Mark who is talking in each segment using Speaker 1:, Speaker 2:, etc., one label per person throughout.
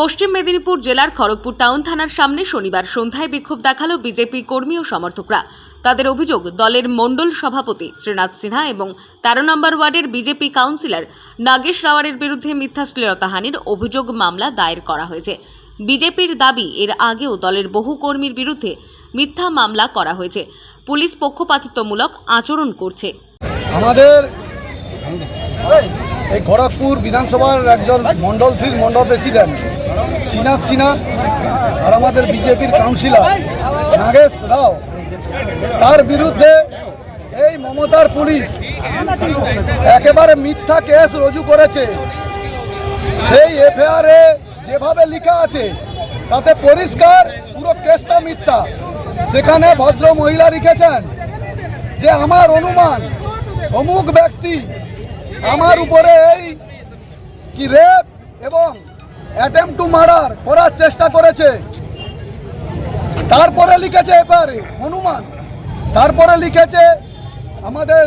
Speaker 1: পশ্চিম মেদিনীপুর জেলার খড়গপুর টাউন থানার সামনে শনিবার সন্ধ্যায় বিক্ষোভ দেখাল বিজেপি কর্মী ও সমর্থকরা। তাদের অভিযোগ, দলের মণ্ডল সভাপতি শ্রীনাথ সিনহা এবং তেরো নম্বর ওয়ার্ডের বিজেপি কাউন্সিলর নাগেশ রাওয়ারের বিরুদ্ধে মিথ্যা শ্লীলতাহানির অভিযোগ মামলা দায়ের করা হয়েছে। বিজেপির দাবি, এর আগেও দলের বহু কর্মীর বিরুদ্ধে মিথ্যা মামলা করা হয়েছে। পুলিশ পক্ষপাতিত্বমূলক আচরণ করছে।
Speaker 2: আমাদের এই খড়গপুর বিধানসভার একজন মন্ডল থ্রির মন্ডল প্রেসিডেন্ট শ্রীনাথ সিনহা, আর আমাদের বিজেপির কাউন্সিলর, নাগেশ রাও। তার বিরুদ্ধে এই মমতার পুলিশ একেবারে মিথ্যা কেস রুজু করেছে। সেই এফআইআরে যেভাবে লেখা আছে, তাতে পরিষ্কার পুরো কেসটা মিথ্যা। সেখানে ভদ্র মহিলা লিখেছেন যে, আমার অনুমান, অমুক ব্যক্তি আমার উপরে এই কি রেপ এবং অ্যাটেম্প টু মার্ডার করার চেষ্টা করেছে। তারপরে লিখেছে এবারে অনুমান তারপরে লিখেছে আমাদের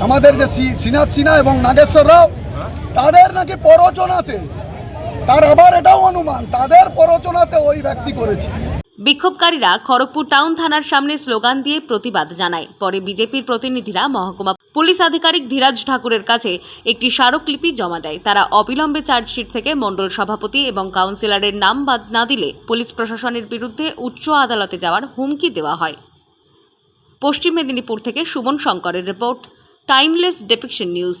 Speaker 2: আমাদের যে সি- শ্রীনাথ সিনহা এবং নাগেশ্বর রাও, তাদের নাকি প্ররোচনাতে, তার আবার এটাও অনুমান, তাদের প্ররোচনাতে ওই ব্যক্তি করেছে।
Speaker 1: বিক্ষোভকারীরা খড়গপুর টাউন থানার সামনে স্লোগান দিয়ে প্রতিবাদ জানায়। পরে বিজেপির প্রতিনিধিরা মহকুমা পুলিশ আধিকারিক ধীরাজ ঠাকুরের কাছে একটি স্মারকলিপি জমা দেয়। তারা অবিলম্বে চার্জশিট থেকে মণ্ডল সভাপতি এবং কাউন্সিলরের নাম বাদ না দিলে পুলিশ প্রশাসনের বিরুদ্ধে উচ্চ আদালতে যাওয়ার হুমকি দেওয়া হয়। পশ্চিম মেদিনীপুর থেকে সুমন শঙ্করের রিপোর্ট, টাইমলেস ডেপিকশন নিউজ।